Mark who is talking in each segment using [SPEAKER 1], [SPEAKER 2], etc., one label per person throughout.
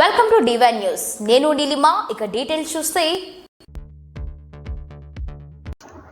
[SPEAKER 1] Welcome to divine news నేను నీలిమా ఇక details చూస్తే.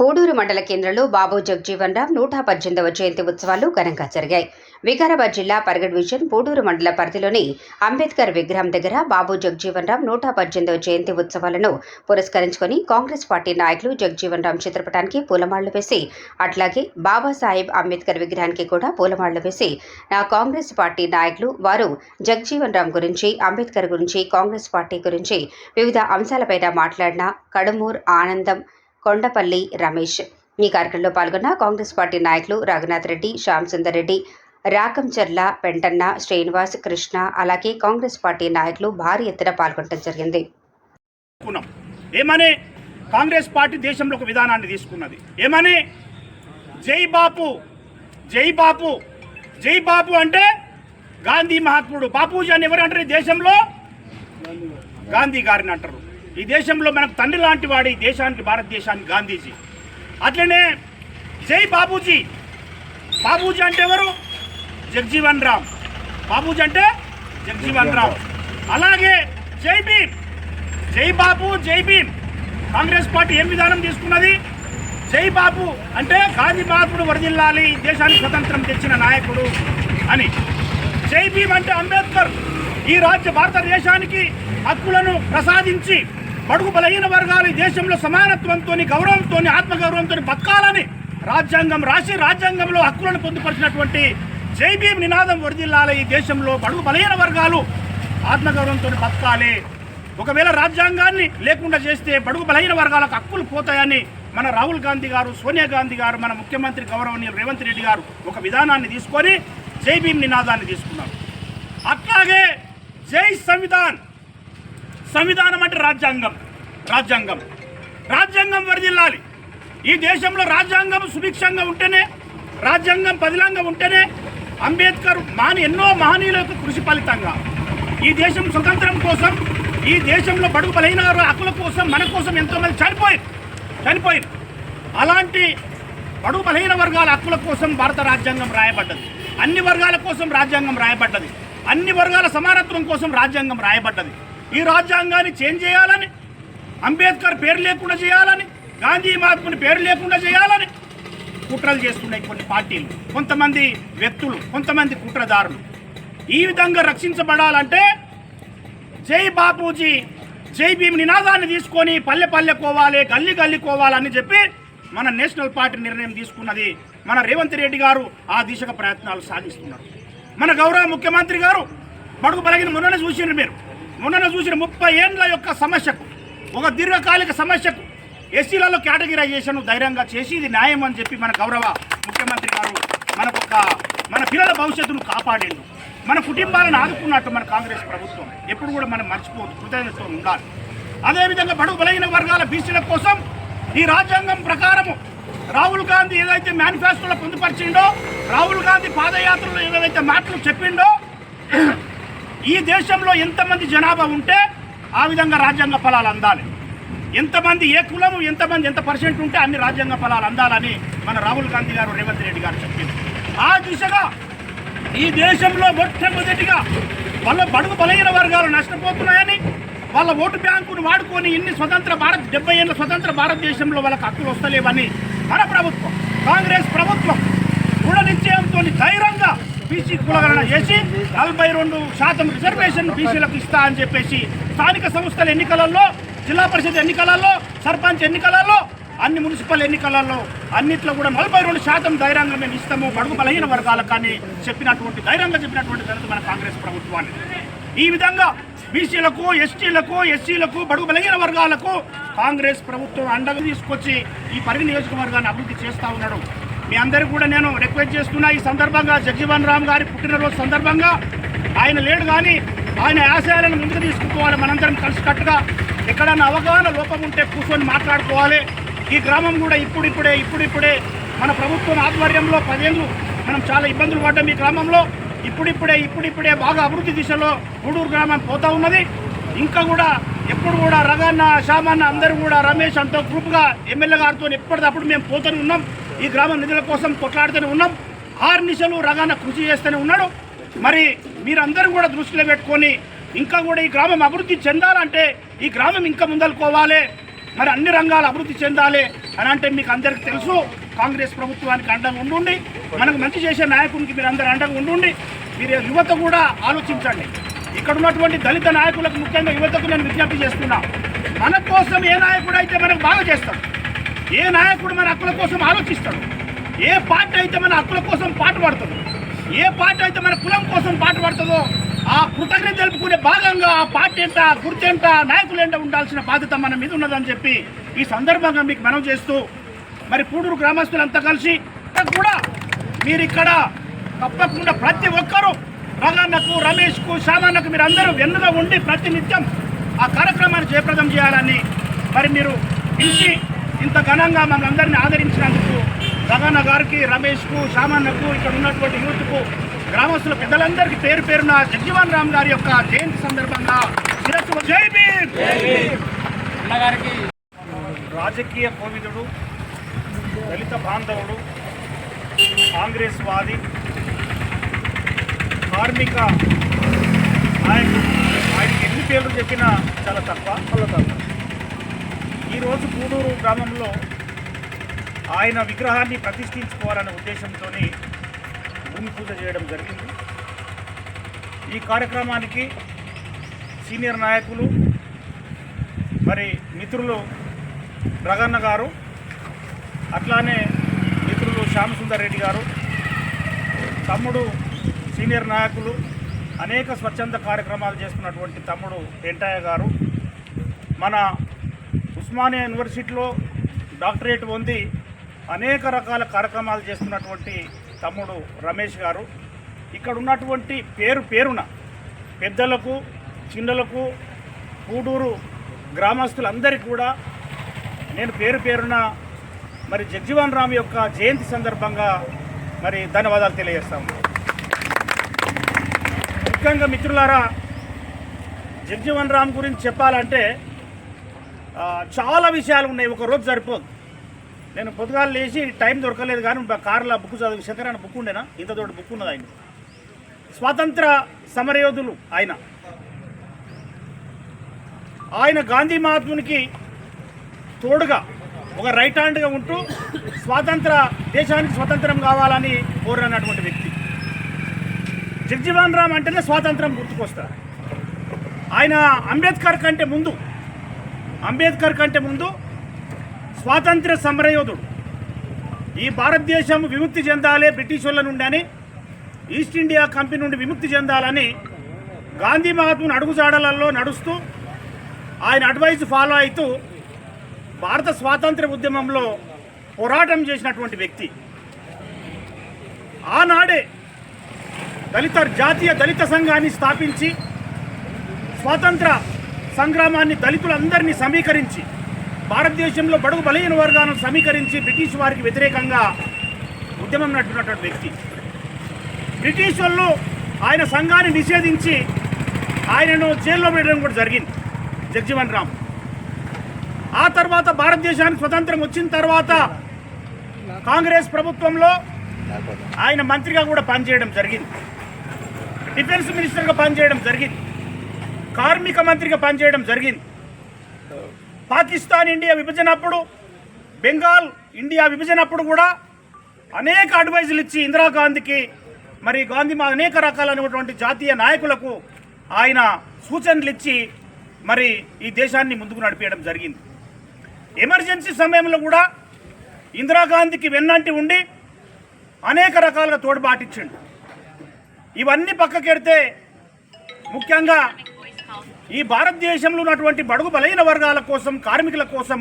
[SPEAKER 2] పోడూరు మండల కేంద్రంలో బాబు జగజీవన్ రామ్ నూట పద్దెనిమిదవ జయంతి ఉత్సవాలు ఘనంగా జరిగాయి. వికారాబాద్ జిల్లా పరగడ్ డివిజన్ పూడూరు మండల పరిధిలోని అంబేద్కర్ విగ్రహం దగ్గర బాబు జగజీవన్ రామ్ నూట పద్దెనిమిదవ జయంతి ఉత్సవాలను పురస్కరించుకొని కాంగ్రెస్ పార్టీ నాయకులు జగజీవన్ రామ్ చిత్రపటానికి పూలమాళ్ళు వేసి అట్లాగే బాబాసాహెబ్ అంబేద్కర్ విగ్రహానికి కూడా పూలమాళ్ళు వేసి నా కాంగ్రెస్ పార్టీ నాయకులు వారు జగజీవన్ రామ్ గురించి అంబేద్కర్ గురించి కాంగ్రెస్ పార్టీ గురించి వివిధ అంశాలపైన మాట్లాడిన కడుమూర్ ఆనందం కొండపల్లి రమేష్. ఈ కార్యక్రమంలో పాల్గొన్న కాంగ్రెస్ పార్టీ నాయకులు రఘునాథ్ రెడ్డి శ్యామ్ సుందర్ రెడ్డి రాకంచర్ల పెంటన్న శ్రీనివాస్ కృష్ణ అలాగే కాంగ్రెస్ పార్టీ నాయకులు భారీ ఎత్తున పాల్గొనడం జరిగింది.
[SPEAKER 3] ఏమని? కాంగ్రెస్ పార్టీ దేశంలో ఒక విధానాన్ని తీసుకున్నది. ఏమని? జై బాపు. జై బాపు. జై బాపు అంటే గాంధీ మహాత్ముడు. బాపూజీ అని ఎవరు అంటారు ఈ దేశంలో? గాంధీ గారిని అంటారు. ఈ దేశంలో మనకు తండ్రి లాంటి వాడు ఈ దేశానికి భారతదేశానికి గాంధీజీ. అట్లనే జై బాబూజీ బాబూజీ అంటే ఎవరు? జగ్జీవన్ రామ్. బాబూజీ అంటే జగ్జీవన్ రామ్. అలాగే జై భీమ్. జై బాబు జై భీమ్. కాంగ్రెస్ పార్టీ ఏం విధానం తీసుకున్నది? జై బాబు అంటే గాంధీ మహాత్ముడు వరదిల్లాలి దేశానికి స్వతంత్రం తెచ్చిన నాయకుడు అని. జై భీమ్ అంటే అంబేద్కర్. ఈ రాజ్య భారతదేశానికి హక్కులను ప్రసాదించి బడుగు బలహీన వర్గాలు దేశంలో సమానత్వంతో గౌరవంతో ఆత్మగౌరవంతో బతకాలని రాజ్యాంగం రాసి రాజ్యాంగంలో హక్కులను పొందుపరిచినటువంటి జైబీఎం నినాదం వరిదిల్లాల ఈ దేశంలో. బడుగు బలహీన వర్గాలు ఆత్మగౌరవంతో బతకాలి. ఒకవేళ రాజ్యాంగాన్ని లేకుండా చేస్తే బడుగు బలహీన వర్గాలకు హక్కులు పోతాయని మన రాహుల్ గాంధీ గారు సోనియా గాంధీ గారు మన ముఖ్యమంత్రి గౌరవనీయులు రేవంత్ రెడ్డి గారు ఒక విధానాన్ని తీసుకొని జై భీమ్ నినాదాన్ని తీసుకున్నారు. అట్లాగే జై సంవిధాన్. సంవిధానం అంటే రాజ్యాంగం. రాజ్యాంగం. రాజ్యాంగం వరదిల్లాలి. ఈ దేశంలో రాజ్యాంగం సుభిక్షంగా ఉంటేనే రాజ్యాంగం పదిలంగా ఉంటేనే అంబేద్కర్ మాని ఎన్నో మహనీయుల యొక్క కృషి ఫలితంగా. ఈ దేశం స్వతంత్రం కోసం ఈ దేశంలో బడుగు బలైన హక్కుల కోసం మన కోసం ఎంతోమంది చనిపోయారు చనిపోయారు. అలాంటి బడుగు బలహీన వర్గాల హక్కుల కోసం భారత రాజ్యాంగం రాయబడ్డది. అన్ని వర్గాల కోసం రాజ్యాంగం రాయబడ్డది. అన్ని వర్గాల సమానత్వం కోసం రాజ్యాంగం రాయబడ్డది. ఈ రాజ్యాంగాన్ని చేంజ్ చేయాలని అంబేద్కర్ పేరు లేకుండా చేయాలని గాంధీ మహాత్ముని పేరు లేకుండా చేయాలని కుట్రలు చేస్తున్నాయి కొన్ని పార్టీలు. కొంతమంది వ్యక్తులు కొంతమంది కుట్రదారులు. ఈ విధంగా రక్షించబడాలంటే జై బాపూజీ జై భీమ్ నినాదాన్ని తీసుకొని పల్లె పల్లె కోవాలి గల్లి గల్లి కోవాలని చెప్పి మన నేషనల్ పార్టీ నిర్ణయం తీసుకున్నది మన రేవంత్ రెడ్డి గారు ఆ దిశగా ప్రయత్నాలు సాగిస్తున్నారు. మన గౌరవ ముఖ్యమంత్రి గారు బడుగు బలగిన మొన్ననే చూసిన మీరు. మొన్ననే చూసిన ముప్పై ఏండ్ల యొక్క సమస్యకు ఒక దీర్ఘకాలిక సమస్యకు ఎస్సీలలో కేటగిరైజేషన్ ధైర్యంగా చేసి ఇది న్యాయం అని చెప్పి మన గౌరవ ముఖ్యమంత్రి గారు మనకు ఒక మన పిల్లల భవిష్యత్తును కాపాడేందు మన కుటుంబాలను ఆదుకున్నట్టు మన కాంగ్రెస్ ప్రభుత్వం ఎప్పుడు కూడా మనం మర్చిపోదు కృతజ్ఞతతో ఉండాలి. అదేవిధంగా బడుగు బలహీన వర్గాల బీసీల కోసం ఈ రాజ్యాంగం ప్రకారము రాహుల్ గాంధీ ఏదైతే మేనిఫెస్టోలో పొందుపరిచిండో రాహుల్ గాంధీ పాదయాత్రలో ఏదైతే మాటలు చెప్పిండో ఈ దేశంలో ఎంతమంది జనాభా ఉంటే ఆ విధంగా రాజ్యాంగ ఫలాలు అందాలి. ఎంతమంది ఏ కులము ఎంతమంది ఎంత పర్సెంట్ ఉంటే అన్ని రాజ్యాంగ ఫలాలు అందాలని మన రాహుల్ గాంధీ గారు రేవంత్ రెడ్డి గారు చెప్పింది. ఆ దిశగా ఈ దేశంలో మొట్టమొదటిగా వాళ్ళ బడుగు బలహీన వర్గాలు నష్టపోతున్నాయని వాళ్ళ ఓటు బ్యాంకును వాడుకొని ఇన్ని స్వతంత్ర భారత్ డెబ్బై ఏళ్ళ స్వతంత్ర భారతదేశంలో వాళ్ళకి హక్కులు వస్తలేవని మన ప్రభుత్వం కాంగ్రెస్ ప్రభుత్వం దృఢ నిశ్చయంతో ధైర్యంగా బీసీ కులగణన చేసి నలభై రెండు శాతం రిజర్వేషన్ బీసీలకు ఇస్తా అని చెప్పేసి స్థానిక సంస్థల ఎన్నికలలో జిల్లా పరిషత్ ఎన్నికలలో సర్పంచ్ ఎన్నికలలో అన్ని మున్సిపల్ ఎన్నికలలో అన్నిట్లో కూడా నలభై రెండు శాతం ధైర్యంగా మేము ఇస్తాము. బడుగు బలహీన వర్గాలకు కానీ చెప్పినటువంటి ధైర్యంగా చెప్పినటువంటి ఘనత మన కాంగ్రెస్ ప్రభుత్వాన్ని. ఈ విధంగా బీసీలకు ఎస్టీలకు ఎస్సీలకు బడుగు బలహీన వర్గాలకు కాంగ్రెస్ ప్రభుత్వం అండగా తీసుకొచ్చి ఈ పరిగి నియోజకవర్గాన్ని అభివృద్ధి చేస్తూ ఉన్నాడు. మీ అందరికీ కూడా నేను రిక్వెస్ట్ చేస్తున్నా ఈ సందర్భంగా జగ్జీవన్ రామ్ గారి పుట్టినరోజు సందర్భంగా ఆయన లేడు కానీ ఆయన ఆశయాలను ముందుకు తీసుకుపోవాలి. మనందరం కలిసికట్టుగా ఎక్కడన్నా అవగాహన లోపం ఉంటే కూర్చొని మాట్లాడుకోవాలి. ఈ గ్రామం కూడా ఇప్పుడిప్పుడే ఇప్పుడిప్పుడే మన ప్రభుత్వం ఆధ్వర్యంలో పదేళ్ళు మనం చాలా ఇబ్బందులు పడ్డాం ఈ గ్రామంలో. ఇప్పుడిప్పుడే ఇప్పుడిప్పుడే బాగా అభివృద్ధి దిశలో గూడూరు గ్రామం పోతా ఉన్నది. ఇంకా కూడా ఎప్పుడు కూడా రగన్న శ్యామన్న అందరూ కూడా రమేష్ అంతా గ్రూప్గా ఎమ్మెల్యే గారితో ఎప్పటికప్పుడు మేము పోతూనే ఉన్నాం. ఈ గ్రామం నిధుల కోసం కొట్లాడుతూనే ఉన్నాం. ఆరు నిశలు రగన్న కృషి చేస్తూనే ఉన్నాడు. మరి మీరందరూ కూడా దృష్టిలో పెట్టుకొని ఇంకా కూడా ఈ గ్రామం అభివృద్ధి చెందాలంటే ఈ గ్రామం ఇంకా ముందలుకోవాలి. మరి అన్ని రంగాలు అభివృద్ధి చెందాలి అని అంటే మీకు అందరికీ తెలుసు. కాంగ్రెస్ ప్రభుత్వానికి అండగా ఉండుండి. మనకు మంచి చేసే నాయకునికి మీరు అందరు అండగా ఉండుండి. మీరు యువత కూడా ఆలోచించండి. ఇక్కడ ఉన్నటువంటి దళిత నాయకులకు ముఖ్యంగా యువతకు నేను విజ్ఞప్తి చేస్తున్నా. మన కోసం ఏ నాయకుడు అయితే మనకు బాగా చేస్తాడు? ఏ నాయకుడు మన హక్కుల కోసం ఆలోచిస్తాడు? ఏ పార్టీ అయితే మన హక్కుల కోసం పాటుపడుతుందో? ఏ పార్టీ అయితే మన కులం కోసం పాట పడుతుందో ఆ కృతజ్ఞత తెలుపుకునే భాగంగా ఆ పార్టీ ఎంత గుర్తెంట నాయకులు ఎంత ఉండాల్సిన బాధ్యత మన మీద ఉన్నదని చెప్పి ఈ సందర్భంగా మీకు మనం చేస్తూ మరి పూడూరు గ్రామస్తులంతా కలిసి కూడా మీరు ఇక్కడ తప్పకుండా ప్రతి ఒక్కరూ రగన్నకు రమేష్కు సామాన్యకు మీరు అందరూ వెన్నుగా ఉండి ప్రతినిత్యం ఆ కార్యక్రమాన్ని జయప్రదం చేయాలని మరి మీరు పిలిచి ఇంత ఘనంగా మమ్మల్ని అందరినీ ఆదరించినందుకు రగన్న గారికి రమేష్కు శ్యామన్నకు ఇక్కడ ఉన్నటువంటి యూత్కు గ్రామస్తుల పెద్దలందరికీ పేరు పేరున జగ్జీవన్ రామ్ గారి యొక్క జయంతి సందర్భంగా శిరస్సు జై భీమ్! రాజకీయ కోవిదుడు దళిత బాంధవుడు కాంగ్రెస్ వాది కార్మిక నాయకుడు. ఆయనకి ఎన్ని పేర్లు చెప్పినా చాలా తక్కువ. చాలా తక్కువ ఈరోజు గూడూరు గ్రామంలో ఆయన విగ్రహాన్ని ప్రతిష్ఠించుకోవాలనే ఉద్దేశంతో భూమి పూజ చేయడం జరిగింది. ఈ కార్యక్రమానికి సీనియర్ నాయకులు మరి మిత్రులు రగన్న గారు అట్లానే మిత్రులు శ్యామసుందర్ రెడ్డి గారు తమ్ముడు సీనియర్ నాయకులు అనేక స్వచ్ఛంద కార్యక్రమాలు చేస్తున్నటువంటి తమ్ముడు వెంటయ్య గారు మన ఉస్మానియా యూనివర్సిటీలో డాక్టరేట్ పొంది అనేక రకాల కార్యక్రమాలు చేస్తున్నటువంటి తమ్ముడు రమేష్ గారు. ఇక్కడ ఉన్నటువంటి పేరు పేరున పెద్దలకు చిన్నలకు పూడూరు గ్రామస్తులందరికీ కూడా నేను పేరు పేరున మరి జగ్జీవన్ రామ్ యొక్క జయంతి సందర్భంగా మరి ధన్యవాదాలు తెలియజేస్తాము ముఖ్యంగా మిత్రులారా జగ్జీవన్ రామ్ గురించి చెప్పాలంటే చాలా విషయాలు ఉన్నాయి. ఒక రోజు సరిపోదు. నేను పొద్దుగాలు లేచి టైం దొరకలేదు కానీ కారులో కార్లో బుక్ చదివి శంకరాన్ని బుక్ ఉండేనా? ఇంత తోటి బుక్ ఉన్నది ఆయన స్వాతంత్ర సమరయోధులు ఆయన. ఆయన గాంధీ మహాత్మునికి తోడుగా ఒక రైట్ హ్యాండ్గా ఉంటూ స్వాతంత్ర దేశానికి స్వతంత్రం కావాలని కోరినటువంటి వ్యక్తి. జగ్జీవన్ రామ్ అంటేనే స్వాతంత్రం గుర్తుకొస్తారు. ఆయన అంబేద్కర్ కంటే ముందు అంబేద్కర్ కంటే ముందు స్వాతంత్ర సమరయోధుడు. ఈ భారతదేశం విముక్తి చెందాలి బ్రిటిష్ వాళ్ళ నుండి అని ఈస్ట్ ఇండియా కంపెనీ నుండి విముక్తి చెందాలని గాంధీ మహాత్ముని అడుగుజాడలలో నడుస్తూ ఆయన అడ్వైజ్ ఫాలో అవుతూ భారత స్వాతంత్ర ఉద్యమంలో పోరాటం చేసినటువంటి వ్యక్తి. ఆనాడే దళిత జాతీయ దళిత సంఘాన్ని స్థాపించి స్వాతంత్ర సంగ్రామాన్ని దళితులందరినీ సమీకరించి భారతదేశంలో బడుగు బలహీన వర్గాలను సమీకరించి బ్రిటిష్ వారికి వ్యతిరేకంగా ఉద్యమం నడిపినటువంటి వ్యక్తి. బ్రిటిష్ వాళ్ళు ఆయన సంఘాన్ని నిషేధించి ఆయనను జైల్లో పెట్టడం కూడా జరిగింది జగ్జీవన్ రామ్. ఆ తర్వాత భారతదేశానికి స్వతంత్రం వచ్చిన తర్వాత కాంగ్రెస్ ప్రభుత్వంలో ఆయన మంత్రిగా కూడా పనిచేయడం జరిగింది. డిఫెన్స్ మినిస్టర్గా పనిచేయడం జరిగింది. కార్మిక మంత్రిగా పనిచేయడం జరిగింది. పాకిస్తాన్ ఇండియా విభజన అప్పుడు బెంగాల్ ఇండియా విభజన అప్పుడు కూడా అనేక అడ్వైజులు ఇచ్చి ఇందిరాగాంధీకి మరి గాంధీ మా అనేక రకాలైనటువంటి జాతీయ నాయకులకు ఆయన సూచనలు ఇచ్చి మరి ఈ దేశాన్ని ముందుకు నడిపేయడం జరిగింది. ఎమర్జెన్సీ సమయంలో కూడా ఇందిరాగాంధీకి వెన్నంటి ఉండి అనేక రకాలుగా తోడ్పాటిచ్చిండు ఇవన్నీ పక్కకెడితే ముఖ్యంగా ఈ భారతదేశంలో ఉన్నటువంటి బడుగు బలైన వర్గాల కోసం కార్మికుల కోసం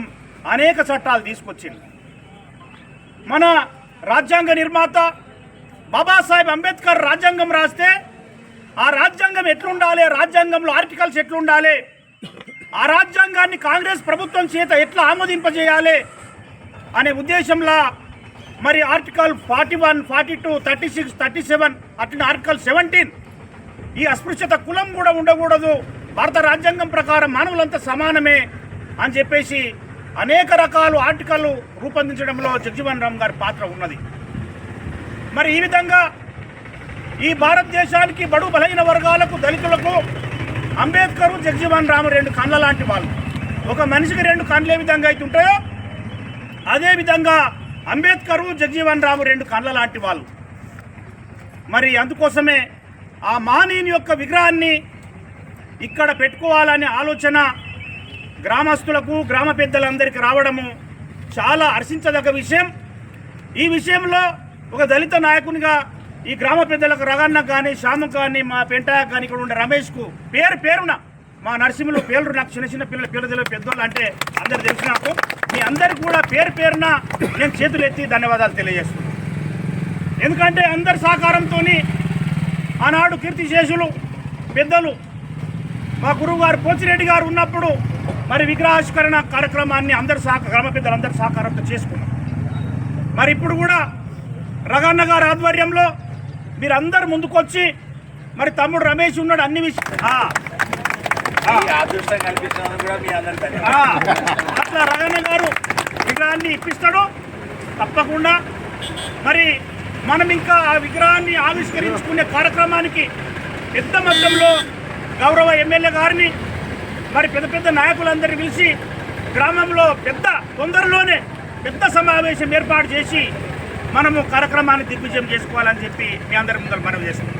[SPEAKER 3] అనేక చట్టాలు తీసుకొచ్చింది. మన రాజ్యాంగ నిర్మాత బాబాసాహెబ్ అంబేద్కర్ రాజ్యాంగం రాస్తే ఆ రాజ్యాంగం ఎట్లుండాలి రాజ్యాంగంలో ఆర్టికల్స్ ఎట్లుండాలి ఆ రాజ్యాంగాన్ని కాంగ్రెస్ ప్రభుత్వం చేత ఎట్లా ఆమోదింపజేయాలి అనే ఉద్దేశంలో మరి article forty one forty two thirty six thirty seven అట్లా ఆర్టికల్ సెవెంటీన్ ఈ అస్పృశ్యత కులం కూడా ఉండకూడదు. భారత రాజ్యాంగం ప్రకారం మానవులంతా సమానమే అని చెప్పేసి అనేక రకాలు ఆర్టికల్ రూపొందించడంలో జగ్జీవన్ రామ్ గారి పాత్ర ఉన్నది. మరి ఈ విధంగా ఈ భారతదేశానికి బడు బలహీన వర్గాలకు దళితులకు అంబేద్కర్ జగ్జీవన్ రామ్ రెండు కళ్ళ లాంటి వాళ్ళు. ఒక మనిషికి రెండు కళ్ళు ఏ విధంగా అయితే ఉంటాయో అదేవిధంగా అంబేద్కర్ జగజీవన్ రామ్ రెండు కళ్ళ లాంటి వాళ్ళు. మరి అందుకోసమే ఆ మానీని యొక్క విగ్రహాన్ని ఇక్కడ పెట్టుకోవాలనే ఆలోచన గ్రామస్తులకు గ్రామ పెద్దలందరికీ రావడము చాలా హర్షించదగ్గ విషయం. ఈ విషయంలో ఒక దళిత నాయకునిగా ఈ గ్రామ పెద్దలకు రగన్న కానీ శ్యామకు కానీ మా పెంటాయకు కానీ ఇక్కడ ఉండే రమేష్కు పేరు పేరున మా నరసింహులు పేర్లు నాకు చిన్న చిన్న పిల్లల పిల్లల తెలియదు పెద్దోళ్ళు అంటే అందరు తెలుసు నాకు. మీ అందరికి కూడా పేరు పేరున నేను చేతులు ఎత్తి ధన్యవాదాలు తెలియజేస్తున్నాను. ఎందుకంటే అందరి సహకారంతో ఆనాడు కీర్తిశేషులు పెద్దలు మా గురువు గారు పోచిరెడ్డి గారు ఉన్నప్పుడు మరి విగ్రహావిష్కరణ కార్యక్రమాన్ని అందరి సహ గ్రామ పెద్దలందరి సహకారంతో చేసుకున్నాం. మరి ఇప్పుడు కూడా రగన్న గారి ఆధ్వర్యంలో మీరు అందరు ముందుకొచ్చి మరి తమ్ముడు రమేష్ ఉన్నాడు అన్ని అట్లా రగన్న గారు విగ్రహాన్ని ఇప్పిస్తాడు తప్పకుండా. మరి మనం ఇంకా ఆ విగ్రహాన్ని ఆవిష్కరించుకునే కార్యక్రమానికి పెద్ద మొత్తంలో గౌరవ ఎమ్మెల్యే గారిని మరి పెద్ద పెద్ద నాయకులందరినీ పిలిచి గ్రామంలో పెద్ద తొందరలోనే పెద్ద సమావేశం ఏర్పాటు చేసి మనము కార్యక్రమాన్ని దిగ్విజయం చేసుకోవాలని చెప్పి మీ అందరి ముందర మనవి చేస్తున్నాం.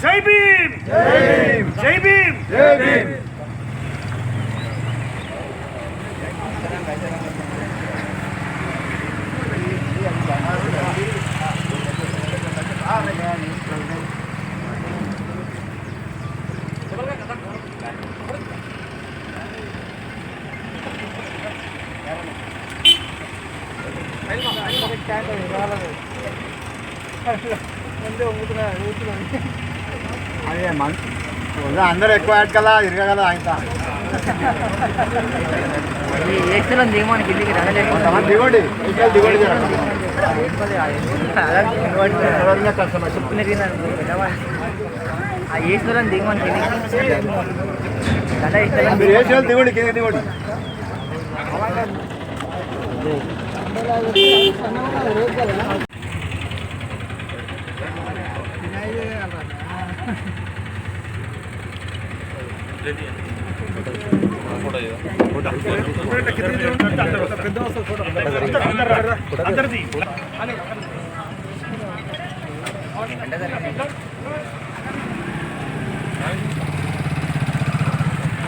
[SPEAKER 3] జై భీమ్! జై భీమ్!
[SPEAKER 4] అదే అందరూ ఎక్కువ ఆడగల ఇరగగల ఆయన దిగండి. దిగండి. ఎవరైనా కష్టం వచ్చి
[SPEAKER 5] ఆ దిగమానికి గంట ఇష్టం
[SPEAKER 4] మీరు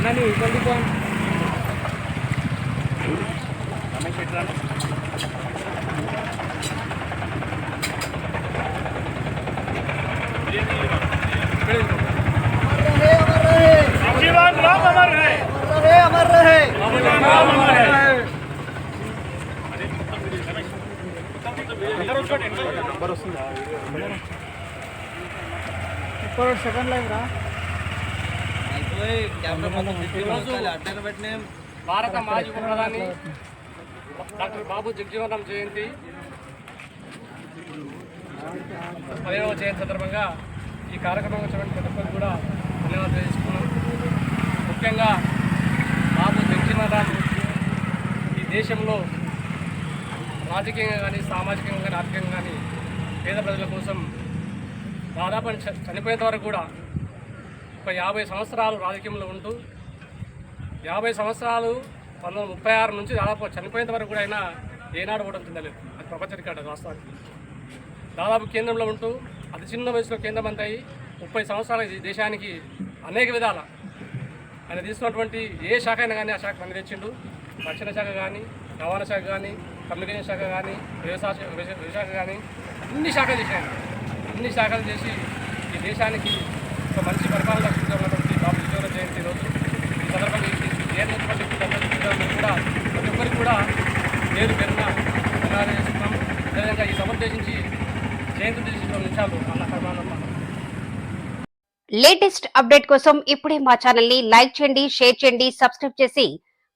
[SPEAKER 4] అన్నీ ఇబ్బంది దిగండి కింద
[SPEAKER 3] ఇప్పుడు సెకండ్ లైవ్ రా
[SPEAKER 6] భారత మాజీ ప్రధాని డాక్టర్ బాబు జగ్జీవనం జయంతి. పదిహేనవ జయంతి సందర్భంగా ఈ కార్యక్రమం వచ్చినటువంటి ప్రతి ఒక్కరికి కూడా ధన్యవాదాలు తెలుసుకున్నాం ముఖ్యంగా బాబు జగ్జీవనరాజు దేశంలో రాజకీయంగా కానీ సామాజికంగా కానీ ఆర్థికంగా కానీ పేద ప్రజల కోసం దాదాపు చనిపోయేంత వరకు కూడా ఒక యాభై సంవత్సరాలు రాజకీయంలో ఉంటూ యాభై సంవత్సరాలు పంతొమ్మిది ముప్పై ఆరు నుంచి దాదాపు చనిపోయేంత వరకు కూడా అయినా ఏనాడు కూడా చెందలేదు. అది ప్రపంచ రికార్డు వాస్తవానికి దాదాపు కేంద్రంలో ఉంటూ అతి చిన్న వయసులో కేంద్రం మంత్రి అయ్యి ముప్పై సంవత్సరాల దేశానికి అనేక విధాల ఆయన తీసుకున్నటువంటి ఏ శాఖ అయినా కానీ ఆ శాఖ పని తెచ్చిండు. రక్షణ శాఖ కానీ రవాణా శాఖ కానీ కమ్యూనికేషన్ శాఖ కానీ వ్యవసాయ శా- వ్యవసాయ కానీ అన్ని శాఖలు చేశాను అన్ని శాఖలు చేసి ఈ దేశానికి ఒక మంచి పరిపాలన చూస్తున్నటువంటి బాబు విజయవర జయంతి రోజు. ఈ సందర్భంగా ఈ కూడా ప్రతి ఒక్కరికి కూడా పేరు పేరున ధన్యవాదాలు చేస్తున్నాము అదేవిధంగా ఈ సభ ఉద్దేశించి జయంతి ఉద్దేశించిన నిమిషాలు అన్న కర్మానమ్మ
[SPEAKER 2] లేటెస్ట్ అప్డేట్ కోసం ఇప్పుడే మా ఛానల్ని లైక్ చేయండి షేర్ చేయండి సబ్స్క్రైబ్ చేసి